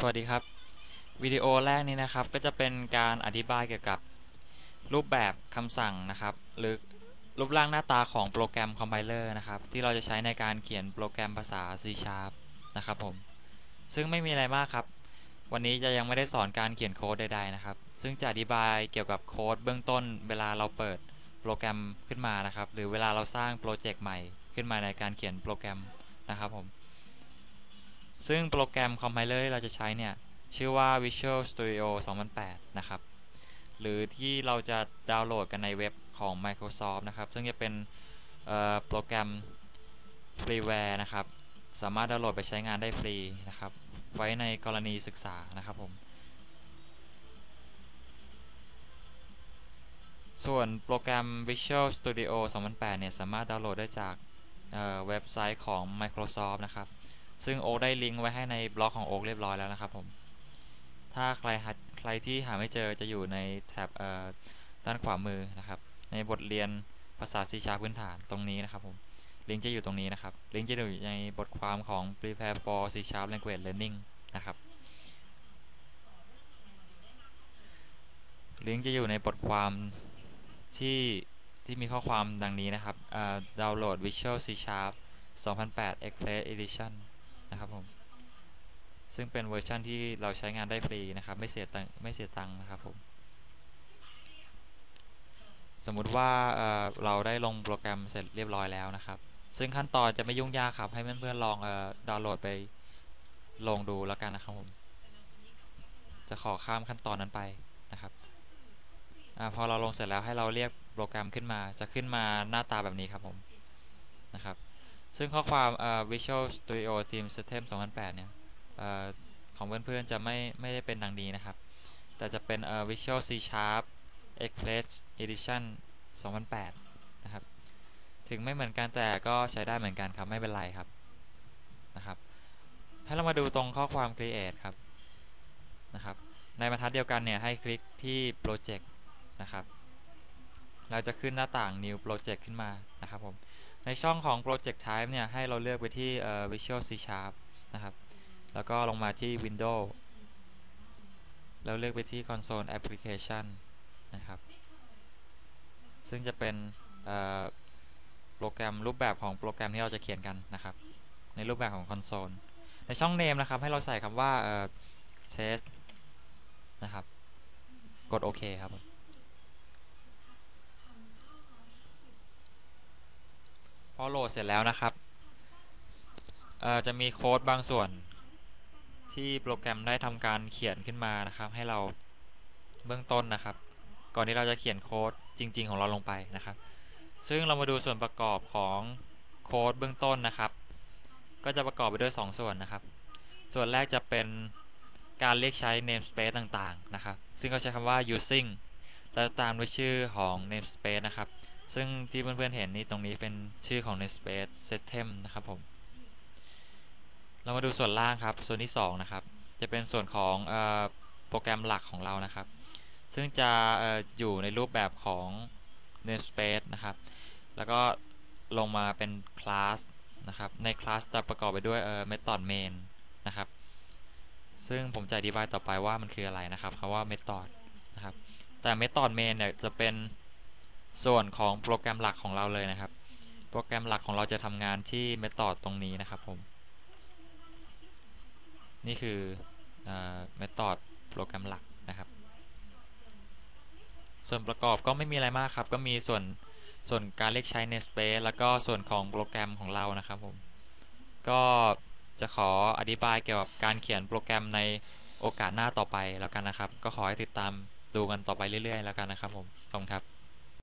สวัสดีครับ วิดีโอแรกนี้นะครับก็จะเป็นการอธิบายเกี่ยวกับรูปแบบคำสั่งนะครับ หรือรูปร่างหน้าตาของโปรแกรมคอมไพเลอร์นะครับ ที่เราจะใช้ในการเขียนโปรแกรมภาษา C Sharp นะครับผม ซึ่งไม่มีอะไรมากครับ วันนี้จะยังไม่ได้สอนการเขียนโค้ดใดๆนะครับ ซึ่งจะอธิบายเกี่ยวกับโค้ดเบื้องต้นเวลาเราเปิดโปรแกรมขึ้นมานะครับ หรือเวลาเราสร้างโปรเจกต์ใหม่ขึ้นมาในการเขียนโปรแกรมนะครับผม ซึ่งโปรแกรมคอมไพเลอร์ที่เราจะใช้เนี่ย ชื่อว่า Visual Studio 2008 นะครับ หรือที่เราจะดาวน์โหลดกันในเว็บของ Microsoft นะครับ ซึ่งจะเป็นโปรแกรมฟรีแวร์นะครับ สามารถดาวน์โหลดไปใช้งานได้ฟรีนะครับ ไว้ในกรณีศึกษานะครับผม ส่วนโปรแกรม Visual Studio 2008 เนี่ย สามารถดาวน์โหลดได้จากเว็บไซต์ของ Microsoft นะครับ ซึ่งโอ๊กได้ลิงก์ไว้ให้ในบล็อกของโอ๊กเรียบร้อยแล้วนะครับผม ถ้าใครใครที่หาไม่เจอจะอยู่ในแท็บด้านขวามือนะครับ ในบทเรียนภาษา C Sharp พื้นฐานตรงนี้นะครับผม ลิงก์จะอยู่ตรงนี้นะครับ ลิงก์จะอยู่ในบทความของ Prepare for C Sharp Language Learning นะครับ ลิงก์จะอยู่ในบทความที่ที่มีข้อความดังนี้นะครับดาวน์โหลด Visual C Sharp 2008 Express Edition นะครับผมซึ่งเป็นเวอร์ชันที่เราใช้งานได้ฟรีนะครับไม่เสียตังไม่เสียตังค์นะครับผมสมมุติว่าเเราได้ลงโปรแกรมเสร็จเรียบร้อยแล้วนะครับ ซึ่งขั้นตอนจะไม่ยุ่งยากครับ ให้เพื่อนๆลองดาวน์โหลดไปลงดูแล้วกันนะครับผม จะขอข้ามขั้นตอนนั้นไปนะครับอพอเราลงเสร็จแล้วให้เราเรียกโปรแกรมขึ้นมา จะขึ้นมาหน้าตาแบบนี้ครับผมนะครับ ซึ่งข้อความ Visual Studio Team System 2008 เนี่ยของเพื่อนๆจะไม่ไม่ได้เป็นดังนี้นะครับ แต่จะเป็น Visual C Sharp Express Edition 2008 นะครับ ถึงไม่เหมือนกันแต่ก็ใช้ได้เหมือนกันครับไม่เป็นไรครับนะครับให้เรามาดูตรงข้อความ Create ครับนะครับในบรรทัดเดียวกันเนี่ยให้คลิกที่ Project นะครับ เราจะขึ้นหน้าต่าง New Project ขึ้นมานะครับผม ในช่องของ Project Type เนี่ยให้เราเลือกไปที่ Visual C Sharp นะครับ แล้วก็ลงมาที่ Windows แล้วเลือกไปที่ Console Application นะครับ ซึ่งจะเป็นโปรแกรมรูปแบบของโปรแกรมที่เราจะเขียนกันนะครับ ในรูปแบบของ Console ในช่อง Name นะครับ ให้เราใส่คำว่า test นะครับ กดโอเคครับ พอ โหลดเสร็จแล้วนะครับจะมีโค้ดบางส่วน ที่โปรแกรมได้ทำการเขียนขึ้นมานะครับ ให้เราเบื้องต้นนะครับ ก่อนที่เราจะเขียนโค้ดจริง ๆ ของเราลงไปนะครับ ซึ่งเรามาดูส่วนประกอบของโค้ดเบื้องต้นนะครับ ก็จะประกอบไปด้วย 2 ส่วนนะครับ ส่วนแรกจะเป็นการเรียกใช้ namespace ต่างๆ นะครับ ซึ่งเขาใช้คำว่า using แล้วตามด้วยชื่อของ namespace นะครับ ซึ่งที่เพื่อนๆเห็นนี่ตรงนี้เป็นชื่อของ namespace system นะครับผม เรามาดูส่วนล่างครับ ส่วนที่ 2 นะครับ จะเป็นส่วนของโปรแกรมหลักของเรานะครับ ซึ่งจะออยู่ในรูปแบบของ namespace นะครับ แล้วก็ลงมาเป็นคลาสนะครับ ในคลาสจะประกอบไปด้วย method main นะครับ ซึ่งผมจะอธิบายต่อไปว่ามันคืออะไรนะครับคำว่า method นะครับ แต่ method main เนี่ยจะเป็น ส่วนของโปรแกรมหลักของเราเลยนะครับ โปรแกรมหลักของเราจะทำงานที่ method ตรงนี้นะครับผม นี่คือเมธอดโปรแกรมหลักนะครับ ส่วนประกอบก็ไม่มีอะไรมากครับ ก็มีส่วนส่วนการเรียกใช้ namespace แล้วก็ส่วนของโปรแกรมของเรานะครับผม ก็จะขออธิบายเกี่ยวกับการเขียนโปรแกรมในโอกาสหน้าต่อไปแล้วกันนะครับ ก็ขอให้ติดตามดูกันต่อไปเรื่อยๆ แล้วกันนะครับผมขอบคุณครับ